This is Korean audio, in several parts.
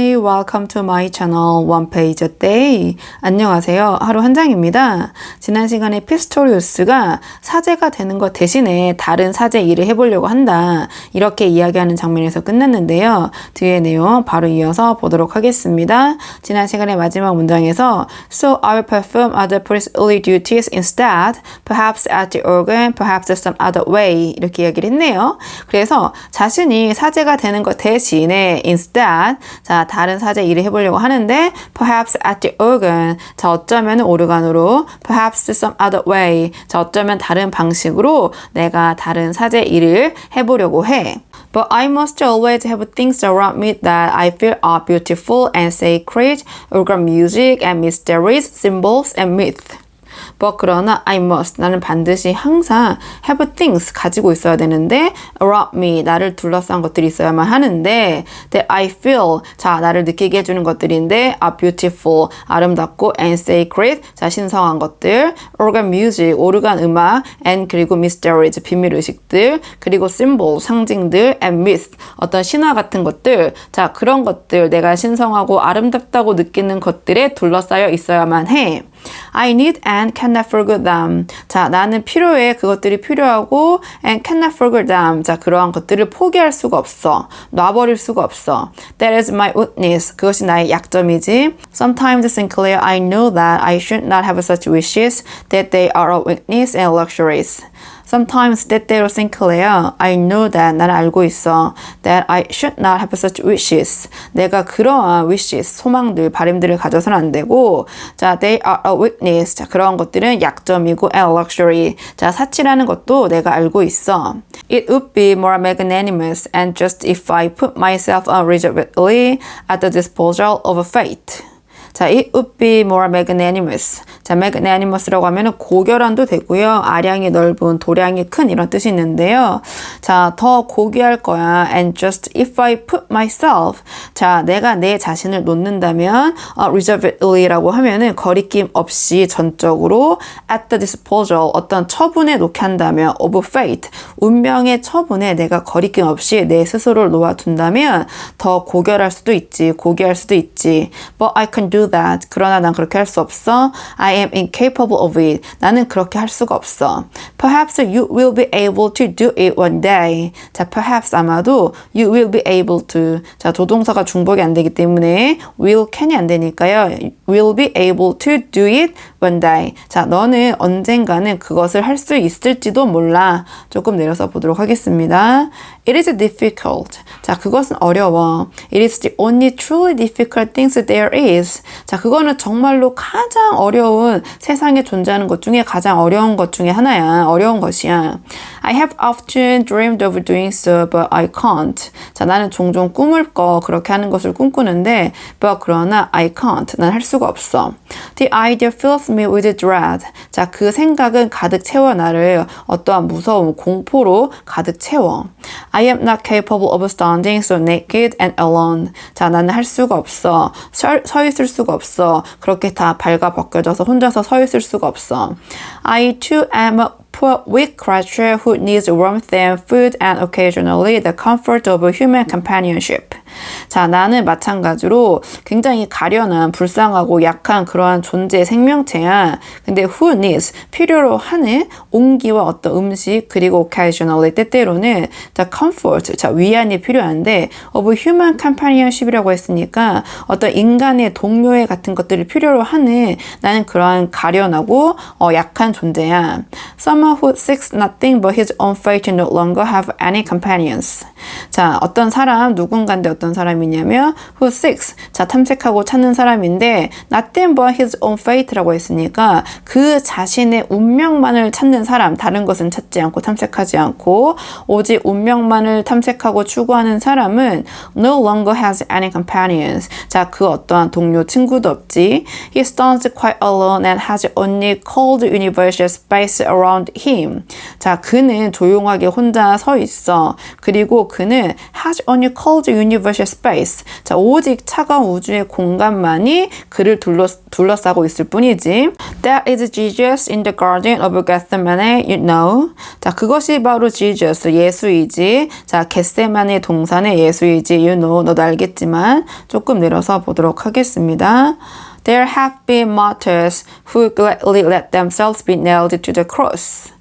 Hi, welcome to my channel One Page a Day. 안녕하세요. 하루 한 장입니다. 지난 시간에 피스토리우스가 사제가 되는 것 대신에 다른 사제 일을 해보려고 한다. 이렇게 이야기하는 장면에서 끝났는데요. 뒤에 내용 바로 이어서 보도록 하겠습니다. 지난 시간의 마지막 문장에서 So I will perform other priestly duties instead, perhaps at the organ, perhaps some other way. 이렇게 이야기를 했네요. 그래서 자신이 사제가 되는 것 대신에 instead 자 다른 사제 일을 해보려고 하는데 perhaps at the organ 자 어쩌면 오르간으로 perhaps some other way 자 어쩌면 다른 방식으로 내가 다른 사제 일을 해보려고 해. But I must always have things around me that I feel are beautiful and sacred, organ music and mysteries, symbols and myth. But 그러나 I must 나는 반드시 항상 have things 가지고 있어야 되는데 around me 나를 둘러싼 것들이 있어야만 하는데 that I feel 자 나를 느끼게 해주는 것들인데 are beautiful 아름답고 and sacred 자 신성한 것들 organ music 오르간 음악 and 그리고 mysteries 비밀 의식들 그리고 symbol 상징들 and myth 어떤 신화 같은 것들 자 그런 것들 내가 신성하고 아름답다고 느끼는 것들에 둘러싸여 있어야만 해. I need and cannot forget them. 자, 나는 필요해. 그것들이 필요하고 and cannot forget them. 자, 그러한 것들을 포기할 수가 없어. 놔버릴 수가 없어. That is my weakness. 그것이 나의 약점이지. Sometimes, Sinclair, I know that I should not have such wishes, that they are a weakness and luxuries. Sometimes 때때로 Sinclair, I know that 나는 알고 있어 that I should not have such wishes. 내가 그러한 wishes, 소망들, 바램들을 가져서는 안 되고 자, they are a weakness. 자, 그러한 것들은 약점이고 and luxury. 자, 사치라는 것도 내가 알고 있어. It would be more magnanimous and just if I put myself unreservedly at the disposal of fate. 자, it would be more magnanimous. 자, magnanimous라고 하면은 고결한도 되고요. 아량이 넓은, 도량이 큰 이런 뜻이 있는데요. 자, 더 고귀할 거야. And just if I put myself. 자, 내가 내 자신을 놓는다면 어, reservedly라고 하면은 거리낌 없이 전적으로 at the disposal 어떤 처분에 놓게 한다면 of fate. 운명의 처분에 내가 거리낌 없이 내 스스로를 놓아둔다면 더 고결할 수도 있지. 고귀할 수도 있지. But I can do that. 그러나 난 그렇게 할 수 없어. I am incapable of it. 나는 그렇게 할 수가 없어. Perhaps you will be able to do it one day. 자, perhaps 아마도 you will be able to. 자, 조동사가 중복이 안 되기 때문에 will can이 안 되니까요. will be able to do it one day. 자, 너는 언젠가는 그것을 할 수 있을지도 몰라. 조금 내려서 보도록 하겠습니다. It is difficult. 자, 그것은 어려워. It is the only truly difficult things there is. 자, 그거는 정말로 가장 어려운 세상에 존재하는 것 중에 가장 어려운 것 중에 하나야. 어려운 것이야. I have often dreamed of doing so, but I can't. 자, 나는 종종 꿈을 꿔 그렇게 하는 것을 꿈꾸는데, but 그러나 I can't. 난 할 수가 없어. The idea fills me with dread. 자, 그 생각은 가득 채워 나를 어떠한 무서움, 공포로 가득 채워. I am not capable of standing so naked and alone. 자, 나는 할 수가 없어. 서, 서 있을 수가 없어. 그렇게 다 발가 벗겨져서 혼자서 서 있을 수가 없어. I too am a poor weak creature who needs warmth and food and occasionally the comfort of human companionship. 자, 나는 마찬가지로 굉장히 가련한, 불쌍하고 약한 그러한 존재 생명체야. 근데 who needs, 필요로 하는 온기와 어떤 음식, 그리고 occasionally, 때때로는 the comfort, 자, 위안이 필요한데 of human companionship이라고 했으니까 어떤 인간의 동료애 같은 것들을 필요로 하는 나는 그러한 가련하고 어, 약한 존재야. Someone who seeks nothing but his own fate no longer have any companions. 자, 어떤 사람, 누군가인데 어떤 사람이냐면 who seeks, 자, 탐색하고 찾는 사람인데 nothing but his own fate라고 했으니까 그 자신의 운명만을 찾는 사람, 다른 것은 찾지 않고 탐색하지 않고 오직 운명만을 탐색하고 추구하는 사람은 no longer has any companions. 자, 그 어떠한 동료, 친구도 없지. He stands quite alone and has only cold universal space around him. 자, 그는 조용하게 혼자 서 있어. 그리고 그는 has only cold universal space. 자, 오직 차가운 우주의 공간만이 그를 둘러, 둘러싸고 있을 뿐이지. That is Jesus in the garden of Gethsemane, you know. 자, 그것이 바로 Jesus, 예수이지. 자, 겟세만의 동산의 예수이지. You know, 너도 알겠지만 조금 내려서 보도록 하겠습니다. There have been martyrs who gladly let themselves be nailed to the cross.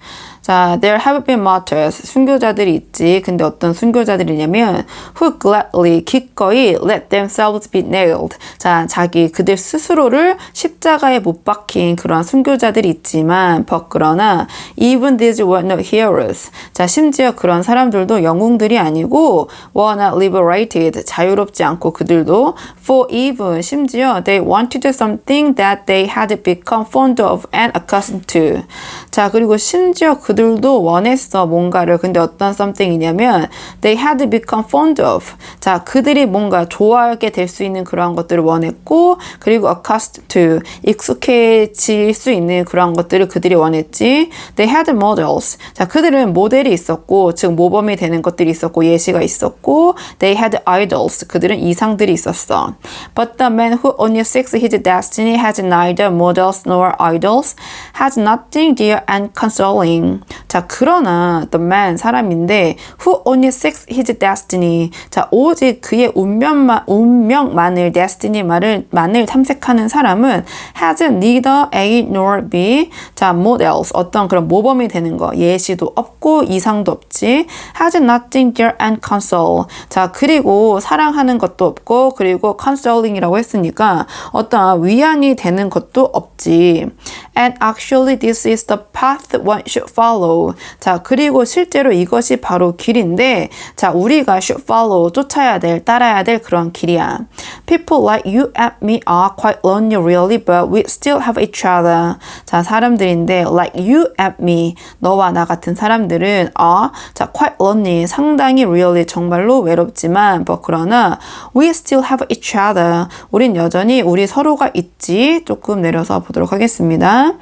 자, there have been martyrs. 순교자들이 있지. 근데 어떤 순교자들이냐면 who gladly 기꺼이 let themselves be nailed. 자, 자기 그들 스스로를 십자가에 못 박힌 그러한 순교자들이 있지만 but 그러나 even these were not heroes. 자, 심지어 그런 사람들도 영웅들이 아니고 were not liberated. 자유롭지 않고 그들도 for even 심지어 they wanted something that they had become fond of and accustomed to. 자, 그리고 심지어 그들도 원했어, 뭔가를. 근데 어떤 something이냐면, they had become fond of. 자, 그들이 뭔가 좋아하게 될 수 있는 그러한 것들을 원했고, 그리고 accustomed to. 익숙해질 수 있는 그러한 것들을 그들이 원했지. They had models. 자, 그들은 모델이 있었고, 즉, 모범이 되는 것들이 있었고, 예시가 있었고, they had idols. 그들은 이상들이 있었어. But the man who only seeks his destiny has neither models nor idols, has nothing dear and consoling. 자, 그러나 the man 사람인데 who only seeks his destiny. 자, 오직 그의 운명만 운명만을 destiny만을 만을 탐색하는 사람은 has neither A nor B. 자, models 어떤 그런 모범이 되는 거 예시도 없고 이상도 없지. has nothing dear and console. 자, 그리고 사랑하는 것도 없고 그리고 consoling이라고 했으니까 어떤 위안이 되는 것도 없지. And actually this is the path one should follow. 자, 그리고 실제로 이것이 바로 길인데, 자, 우리가 should follow, 쫓아야 될, 따라야 될 그런 길이야. People like you and me are quite lonely really, but we still have each other. 자, 사람들인데, like you and me, 너와 나 같은 사람들은 are, 자, quite lonely, 상당히 really, 정말로 외롭지만, but 그러나, we still have each other. 우린 여전히 우리 서로가 있지. 조금 내려서 보도록 하겠습니다.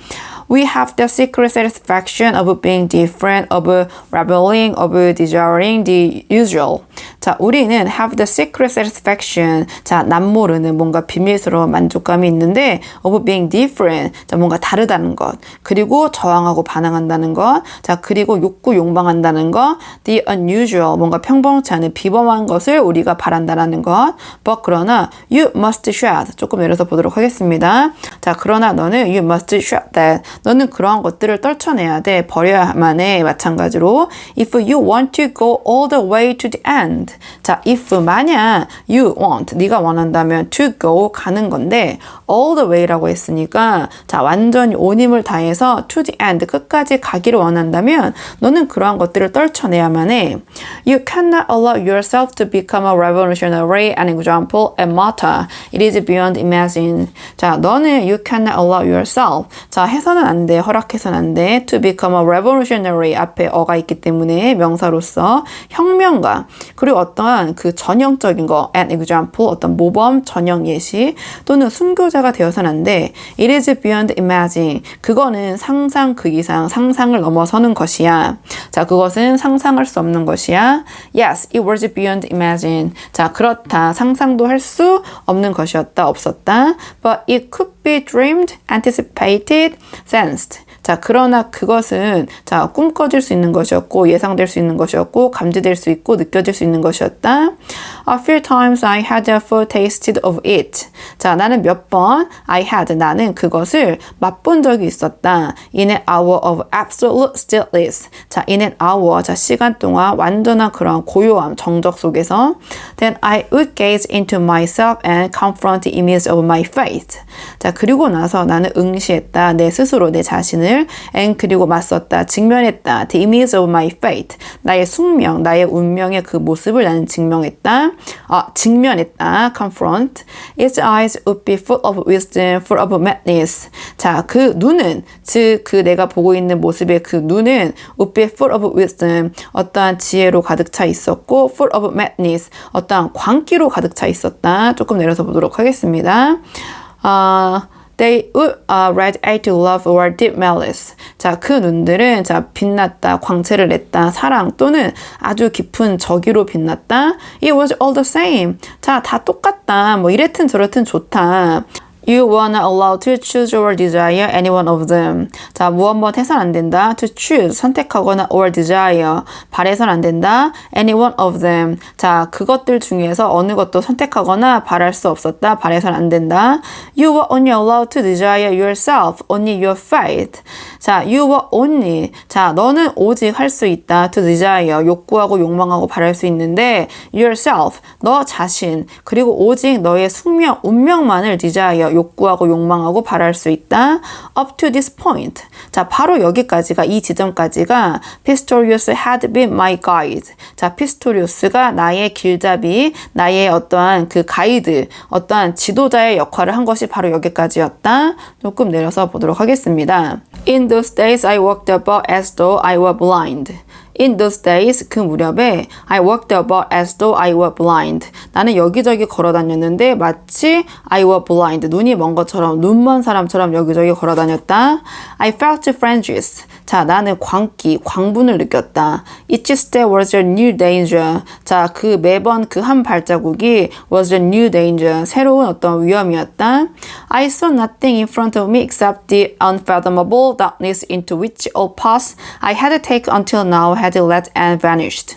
We have the secret satisfaction of being different, of rebelling, of desiring the usual. 자, 우리는 have the secret satisfaction. 자, 남 모르는 뭔가 비밀스러운 만족감이 있는데 of being different. 자, 뭔가 다르다는 것. 그리고 저항하고 반항한다는 것. 자, 그리고 욕구 욕망한다는 것. The unusual. 뭔가 평범치 않은 비범한 것을 우리가 바란다는 것. But 그러나 you must shed. 조금 내려서 보도록 하겠습니다. 자, 그러나 너는 you must shed that. 너는 그러한 것들을 떨쳐내야 돼. 버려야만 해. 마찬가지로 if you want to go all the way to the end. 자, if 만약 you want 네가 원한다면 to go 가는 건데 all the way라고 했으니까 자, 완전히 온 힘을 다해서 to the end 끝까지 가기를 원한다면 너는 그러한 것들을 떨쳐내야만 해. You cannot allow yourself to become a revolutionary, an example, a martyr. It is beyond imagine. 자, 너는 you cannot allow yourself. 자, 해서는 안 돼. 허락해서는 안 돼. To become a revolutionary 앞에 어가 있기 때문에 명사로서 혁명가. 그리고 어떠한 그 전형적인 거, an example, 어떤 모범 전형 예시 또는 순교자가 되어서는 안 돼. It is beyond imagine. 그거는 상상 그 이상 상상을 넘어서는 것이야. 자, 그것은 상상할 수 없는 것이야. Yes, it was beyond imagine. 자, 그렇다. 상상도 할 수 없는 것이었다. 없었다. But it could be dreamed, anticipated, tjänst. 자, 그러나 그것은 자, 꿈꿔질 수 있는 것이었고 예상될 수 있는 것이었고 감지될 수 있고 느껴질 수 있는 것이었다. A few times I had a foretasted of it. 자, 나는 몇 번 I had 나는 그것을 맛본 적이 있었다. In an hour of absolute stillness. 자, in an hour 자, 시간 동안 완전한 그런 고요함, 정적 속에서 then I would gaze into myself and confront the image of my faith. 자, 그리고 나서 나는 응시했다. 내 스스로 내 자신을 and 그리고 맞섰다. 직면했다. The image of my fate. 나의 숙명, 나의 운명의 그 모습을 나는 증명했다. 아, 직면했다. confront. Its eyes would be full of wisdom, full of madness. 자, 그 눈은 즉 그 내가 보고 있는 모습의 그 눈은 would be full of wisdom. 어떠한 지혜로 가득 차 있었고 full of madness. 어떠한 광기로 가득 차 있었다. 조금 내려서 보도록 하겠습니다. 아, They would uh, radiate to love or deep malice. 자, 그 눈들은 자 빛났다, 광채를 냈다, 사랑 또는 아주 깊은 저기로 빛났다. It was all the same. 자, 다 똑같다. 뭐 이랬든 저랬든 좋다. You wanna allow to choose or desire any one of them. 자, 무엇뭐 해선 안 된다. To choose, 선택하거나 or desire, 바래선 안 된다. Any one of them. 자, 그것들 중에서 어느 것도 선택하거나 바랄 수 없었다. 바래선 안 된다. You were only allowed to desire yourself, only your fate. 자, you were only. 자, 너는 오직 할 수 있다. To desire, 욕구하고 욕망하고 바랄 수 있는데 yourself, 너 자신, 그리고 오직 너의 숙명, 운명만을 desire, 욕구하고 욕망하고 바랄 수 있다. Up to this point. 자, 바로 여기까지가 이 지점까지가 Pistorius had been my guide. 자, 피스토리우스가 나의 길잡이, 나의 어떠한 그 가이드, 어떠한 지도자의 역할을 한 것이 바로 여기까지였다. 조금 내려서 보도록 하겠습니다. In those days I walked about as though I were blind. In those days 그 무렵에 I walked about as though I were blind. 나는 여기저기 걸어 다녔는데 마치 I were blind. 눈이 먼 것처럼 눈먼 사람처럼 여기저기 걸어 다녔다. I felt frenzies. 자, 나는 광기, 광분을 느꼈다. Each step was a new danger. 자, 그 매번 그 한 발자국이 was a new danger. 새로운 어떤 위험이었다. I saw nothing in front of me except the unfathomable darkness into which all paths I had taken until now had led and vanished.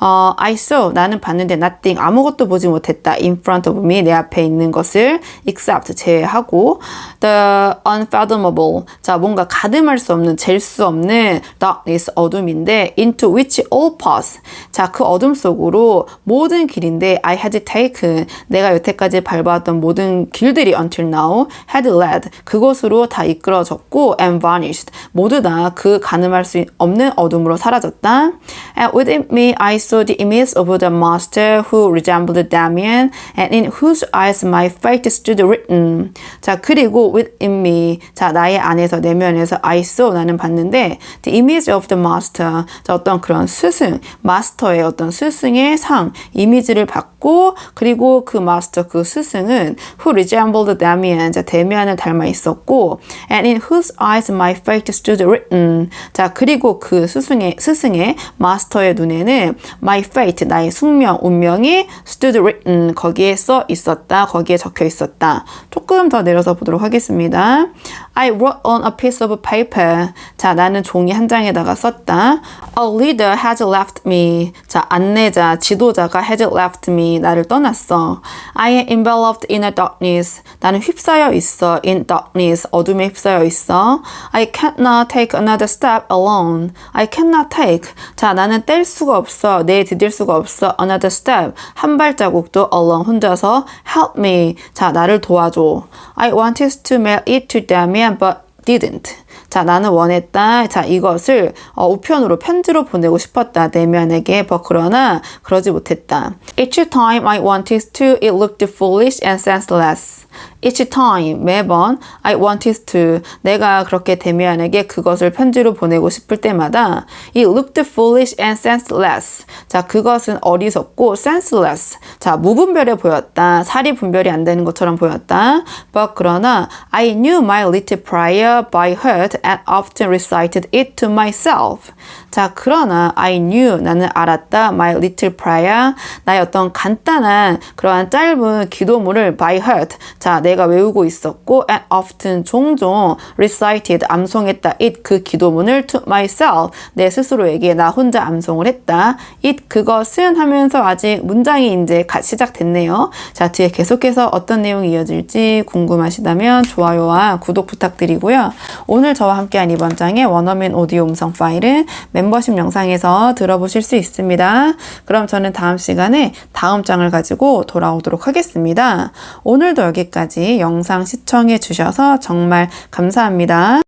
어, I saw 나는 봤는데 nothing 아무것도 보지 못했다. In front of me 내 앞에 있는 것을 except 제외하고 the unfathomable 자 뭔가 가늠할 수 없는 잴 수 없는 darkness 어둠인데 into which all paths 자 그 어둠 속으로 모든 길인데 I had taken 내가 여태까지 밟아왔던 모든 길들이 until now had led 그곳으로 다 이끌어졌고 and vanished 모두 다 그 가늠할 수 없는 어둠으로 사라졌다. And within me I saw the image of the master who resembled Damien and in whose eyes my fate stood written. 자 그리고 within me 자 나의 안에서 내면에서 I saw 나는 봤는데 the image of the master 자 어떤 그런 스승 마스터의 어떤 스승의 상 이미지를 받고 그리고 그 마스터 그 스승은 who resembled Damien 자 데미안을 닮아 있었고 and in whose eyes my fate stood written 자 그리고 그 스승의 스승의 마스터의 눈에는 my fate 나의 숙명 운명이 stood written 거기에 써 있었다 거기에 적혀 있었다 조금 더 내려서 보도록 하겠습니다 I wrote on a piece of paper 자 나는 종이 한 장에다가 썼다 a leader has left me 자 안내자 지도자가 has left me 나를 떠났어 I am enveloped in a darkness 나는 휩싸여 있어 in darkness 어둠에 휩싸여 있어 I cannot take another step alone I cannot take 자 나는 뗄 수가 없어 내 디딜 수가 없어 another step 한 발자국도 alone 혼자서 help me 자 나를 도와줘 I wanted to mail it to Damien but didn't 자 나는 원했다 자 이것을 어, 우편으로 편지로 보내고 싶었다 내면에게 뭐 그러나 그러지 못했다 Each time I wanted to it looked foolish and senseless Each time 매번 I wanted to 내가 그렇게 데미안에게 그것을 편지로 보내고 싶을 때마다 it looked foolish and senseless 자 그것은 어리석고 senseless 자 무분별해 보였다 살이 분별이 안 되는 것처럼 보였다 but 그러나 I knew my little prayer by heart and often recited it to myself. 자 그러나 I knew 나는 알았다 my little prayer. 나의 어떤 간단한 그러한 짧은 기도문을 by heart. 자 내가 외우고 있었고 and often 종종 recited 암송했다 it 그 기도문을 to myself. 내 스스로에게 나 혼자 암송을 했다 it 그것은 하면서 아직 문장이 이제 가- 시작됐네요. 자 뒤에 계속해서 어떤 내용이 이어질지 궁금하시다면 좋아요와 구독 부탁드리고요. 오늘 저와 함께한 이번 장의 원어민 오디오 음성 파일은 멤버십 영상에서 들어보실 수 있습니다 그럼 저는 다음 시간에 다음 장을 가지고 돌아오도록 하겠습니다 오늘도 여기까지 영상 시청해 주셔서 정말 감사합니다.